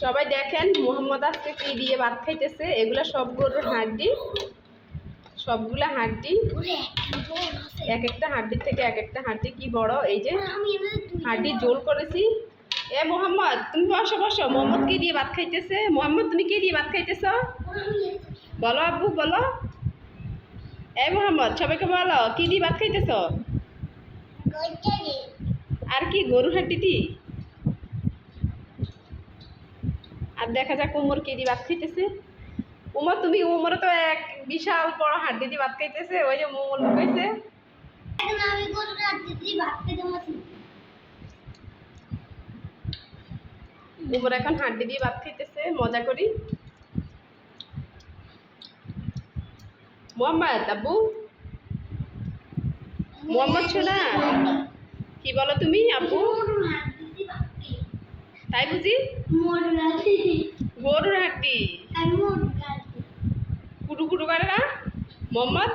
সবাই দেখেন, মোহাম্মদ আজকে কি দিয়ে ভাত খাইতেছে? এগুলো সব গরুর হাড্ডি সবগুলা হাড্ডি এক একটা হাড্ডির থেকে এক একটা হাড্ডি কি বড়? এই যে হাড্ডি জোল করেছি। এ মোহাম্মদ, তুমি বসো বসো। মোহাম্মদ কি দিয়ে ভাত খাইতেছে? মোহাম্মদ, তুমি কি দিয়ে ভাত খাইতেছ? বলো আব্বু, বলো। এ মোহাম্মদ, সবাইকে বলো, কি দিয়ে ভাত খাইতেছ? আর কি গরু হাড্ডি দি আর দেখা যাক উমর কি দিয়ে ভাত খাইতেছে। উমর তুমি উমর তো এক বিশাল বড় হাড্ডি দিয়ে ভাত খাইতেছে ওই যে মোমর লুকাইছে উমর এখন হাড্ডি দিয়ে ভাত খাইতেছে মজা করি। মোহাম্মদ আব্বু মোহাম্মদ সোনা কি বলো তুমি আব্বু? তাই বুঝি? গরুর হাড্ডি কুটু কুটু করে না মোহাম্মদ